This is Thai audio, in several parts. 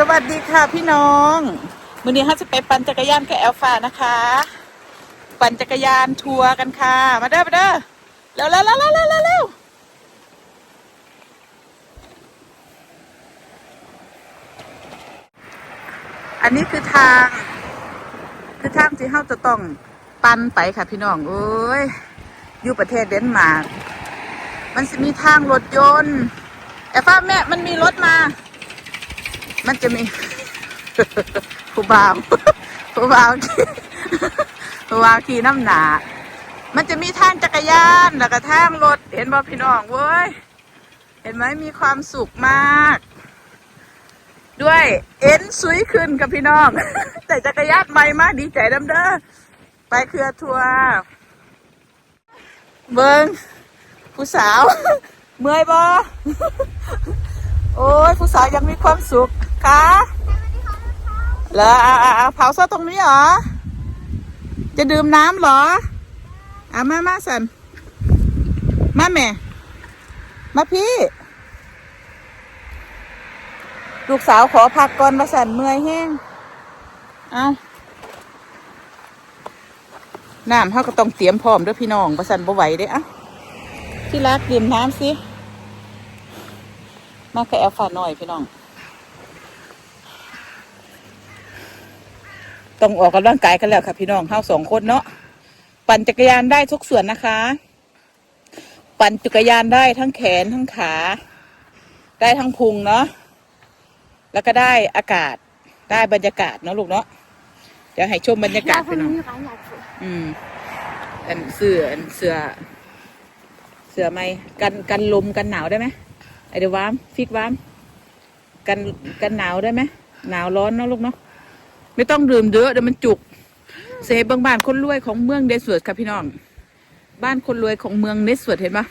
สวัสดีค่ะพี่น้องวันนี้ฮะจะไปปั่นจักรยานกับแอลฟ้านะคะ ปั่นจักรยานทัวร์กันค่ะ มาเด้อมาเด้อเร็วเร็วเร็วเร็วเร็วเร็วเร็วอันนี้คือทาง คือทางที่เราจะต้องปั่นไปค่ะพี่น้องเอ้ยอยู่ประเทศเดนมาร์กมันจะมีทางรถยนต์แอลฟ้าแม่มันมีรถมา มันจะมี ผู้บ่าวผู้บ่าวขี่ผู้บ่าวขี่น้ำหนา มันจะมีทางจักรยานแล้วก็ทางรถ เห็นบ่พี่น้องเว้ย เห็นไหมมีความสุขมาก ด้วยเอ็นสุยขึ้นกับพี่น้อง แต่จักรยานใหม่มากดีใจดำเด้อไปเครือทัวร์เบิงผู้สาว เมื่อยบ่โอ้ย ผู้สาวยังมีความสุข คะเหรอเผาซะตรงนี้เหรอ จะดื่มน้ำเหรออะมามาสันมาแม่ มาพี่ ลูกสาวขอพักก่อนมาสันเมื่อยแห้งเอาน้ำเขาก็ต้องเตรียมพร้อมด้วยพี่น้องประสันบ่ไหวเด้อะที่รักดื่มน้ำสิ มากับแอลฟาหน่อยพี่น้อง ต้องออกกำลังกายกันแล้วค่ะพี่น้องเฮาสองคนเนาะปั่นจักรยานได้ทุกส่วนนะคะ ปั่นจักรยานได้ทั้งแขนทั้งขา ได้ทั้งพุงเนาะแล้วก็ได้อากาศได้บรรยากาศเนาะลูกเนาะเดี๋ยวให้ชมบรรยากาศ Jeg พี่ får น้อง nye regnjakke på. อืมอันเสืออันเสือเสือไหมกันกันลมกันหนาวได้ไหมไอเดี๋ยววามฟิกวามกันกันหนาวได้ไหมหนาวร้อนเนาะลูกเนาะ ไม่ต้องดื่มเยอะเดี๋ยวมันจุกเสบางบ้านคนรวยของเมืองเดสเวิร์ดค่ะพี่น้อง บ้านคนรวยของเมืองเดสเวิร์ดเห็นปะ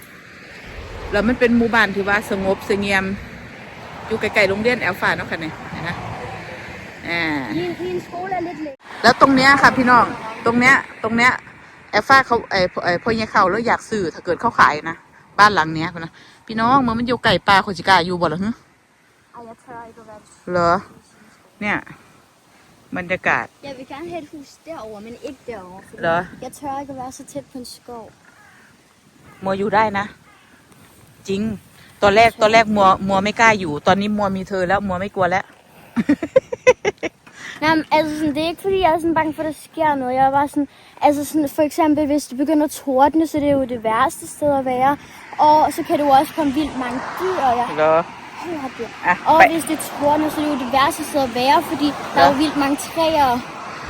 แล้วมันเป็นหมู่บ้านที่ว่าสงบเสงี่ยม อยู่ไกลๆโรงเรียนแอลฟาเนาะค่ะเนี่ยเห็นไหมอ่า Min, min skole er lidt læk. แล้วตรงเนี้ยค่ะพี่น้อง ตรงเนี้ย ตรงเนี้ยแอฟฟ้าเขาไอ้ไอ้พ่อเนี้ยเขาแล้วอยากซื้อถ้าเกิดเขาขายนะบ้านหลังเนี้ยนะพี่น้องเมื่อมันอยู่ไก่ปลาคนจิกล้าอยู่บ่เหรอฮึ Ej, jeg tør ikke at være det. เหรอเนี่ย บรรยากาศ Jeg vil gerne have et hus derovre, men ikke derovre. Fordi Nå. Jeg tør ikke at være så tæt på en skov. มัวอยู่ได้นะ จริง ตอนแรกตอนแรกมัวมัวไม่กล้าอยู่ ตอนนี้มัวมีเธอแล้วมัวไม่กลัวแล้ว Jamen, altså sådan, det er ikke fordi, jeg er sådan bange for, at der sker noget. Jeg er bare sådan, altså sådan, for eksempel, hvis det begynder at tordne, så det er jo det værste sted at være. Og så kan det jo også komme vildt mange dyr, og jeg เหรอ hader dyr. Ah, Og bag- hvis det tordner, så er det jo det værste sted at være, fordi der er jo Ja. vildt mange træer.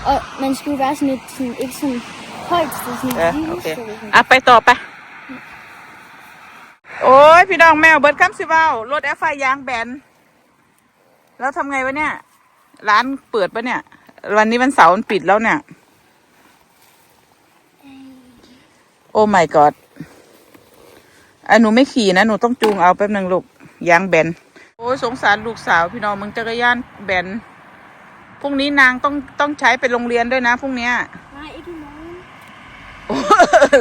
Og man skal jo være sådan et, sådan, ikke sådan højt sted, sådan et เออ lille โอเค sted. Sådan. อะไปต่อไปโอ้ยพี่น้องแมวเบิร์ดคัมสิเว้ารถแอฟไฟยางแบน แล้วทำไงวะเนี่ย ร้านเปิดปะเนี่ย วันนี้วันเสาร์มันปิดแล้วเนี่ย โอ้ my god อะหนูไม่ขี่นะ หนูต้องจูงเอาแป๊บหนึ่งลูกยางแบน โอ้ยสงสารลูกสาวพี่น้องมึงจักรยานแบนพรุ่งนี้นางต้องต้องใช้ไปโรงเรียนด้วยนะพรุ่งเนี้ย Nej, ikke i morgen. โอ้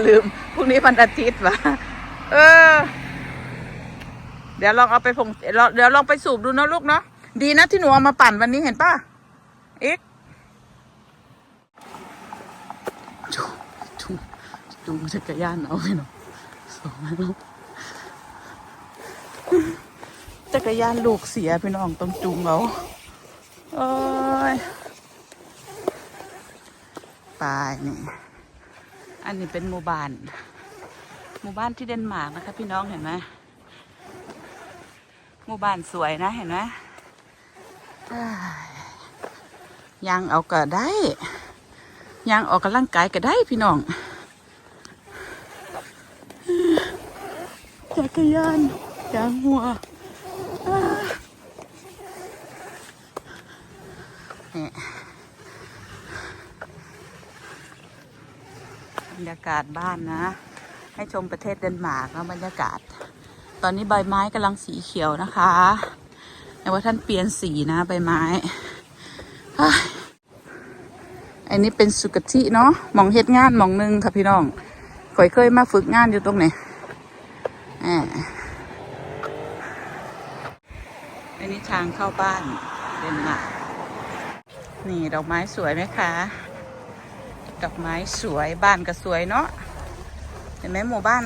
ลืมพรุ่งนี้วันอาทิตย์วะเออ เดี๋ยวลองเอาไปผงเดี๋ยวลองไปสูบดูนะลูกเนาะดีนะที่หนูเอามาปั่นวันนี้เห็นป่ะเอ็กจูจูจูงจักรยานเอาไปเนาะสองอันเนาะ จักรยานลูกเสียพี่น้องต้องจูงเอาโอ้ยไปนี่อันนี้เป็นหมู่บ้าน หมู่บ้านที่เดนมาร์กนะคะ พี่น้องเห็นไหมหมู่บ้านสวยนะเห็นไหมอ้ายยังเอาก็ได้ยังออกกำลังกายก็ได้พี่น้องจักรยานยางหัว บรรยากาศบ้านนะ ให้ชมประเทศเดนมาร์กนะบรรยากาศ ตอนนี้ใบไม้กำลังสีเขียวนะคะแต่ว่าท่านเปลี่ยนสีนะใบไม้เฮ้ยอันนี้เป็นสุกติเนาะมองเฮ็ดงานมองหนึงค่ะพี่น้องข่อยเคยมาฝึกงานอยู่ตรงไหนอ่า อันนี้ทางเข้าบ้านเดนมาร์กนี่ดอกไม้สวยไหมคะ ดอกไม้สวยบ้านก็สวยเนาะเห็นไหมหมู่บ้าน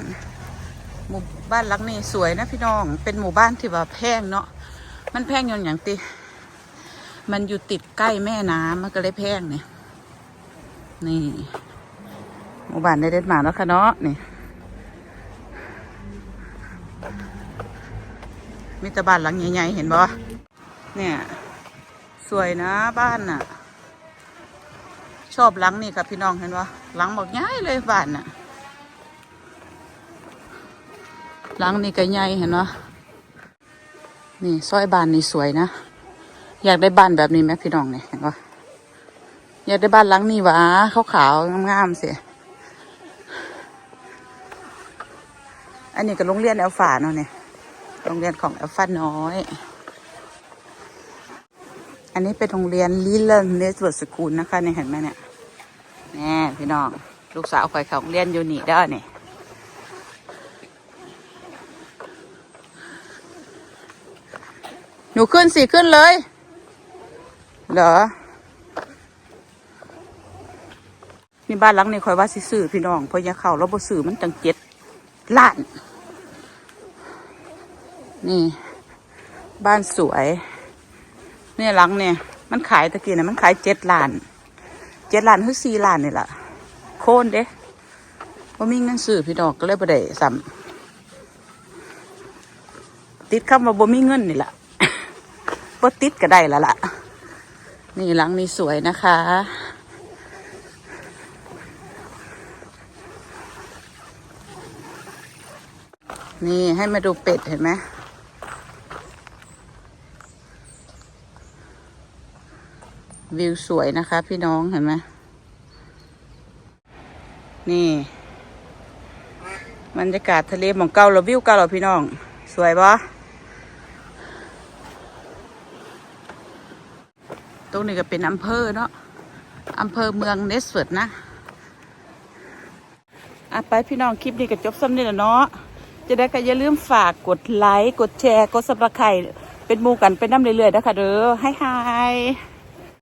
หมู่บ้านลังนี้สวยนะพี่น้อง เป็นหมู่บ้านที่ว่าแพงเนาะมันแพงอยนอย่างติ มันอยู่ติดใกล้แม่น้ำมันก็เลยแพงเนี่ยนี่ หมู่บ้านได้เด็ดมาแล้วค่ะเนาะนี่ มีแต่บ้านหลังใหญ่ๆเห็นบ่เนี่ย สวยนะบ้านน่ะ ชอบหลังนี่ค่ะพี่น้องเห็นบ่หลังบอกใหญ่เลยบ้านน่ะหลังนี่ก็ใหญ่เห็นบ่นี่ซอยบ้านนี่สวยนะอยากได้บ้านแบบนี้ไหมพี่น้องเนี่ยเห็นบ่อยากได้บ้านหลังนี้วะขาวๆงามๆสิอันนี้ก็โรงเรียนแอลฝาเนาะเนี่ย โรงเรียนของแอลฟาน้อย อันนี้เป็นโรงเรียนลิเลนเนสเวิร์ดสกูลนะคะเนี่ยเห็นไหมเนี่ยแน่พี่น้องลูกสาวคอยเขาโรงเรียนอยู่นี่เด้อเนี่ยหนูขึ้นสิขึ้นเลย เหรอมีบ้านหลังนี้คอยว่าสิซื้อพี่น้องเพราะอยาเข้าแล้วบ่ซื้อมันจังเจ็ดล้าน นี่ บ้านสวย เนี่ยหลังเนี่ย มันขายตะกี้นะมันขายเจ็ดล้านเจ็ดล้านคือสี่ล้านนี่แหละโค่นเด้ว่ามีเงินซื้อพี่ดอกก็เลยบ่ได้ซ้ำติดคำว่าบ่มีเงินนี่แหละบ่ติดก็ได้แล้วล่ะ นี่หลังนี้สวยนะคะ นี่ให้มาดูเป็ดเห็นไหม วิวสวยนะคะ พี่น้องเห็นไหมนี่บรรยากาศทะเลหมองเก่าเราวิวเก่าเราพี่น้อง สวยปะตรงนี้ก็เป็นอำเภอเนาะอำเภอเมืองเนสเฟิร์ดนะอะไปพี่น้องคลิปนี้ก็จบซ้ำนี่แหละเนาะจะได้ก็อย่าลืมฝากกดไลค์ กดแชร์ กดซับสไครเป็นมูกันเป็นน้ำเรื่อยๆนะคะเด้อให้ไฮ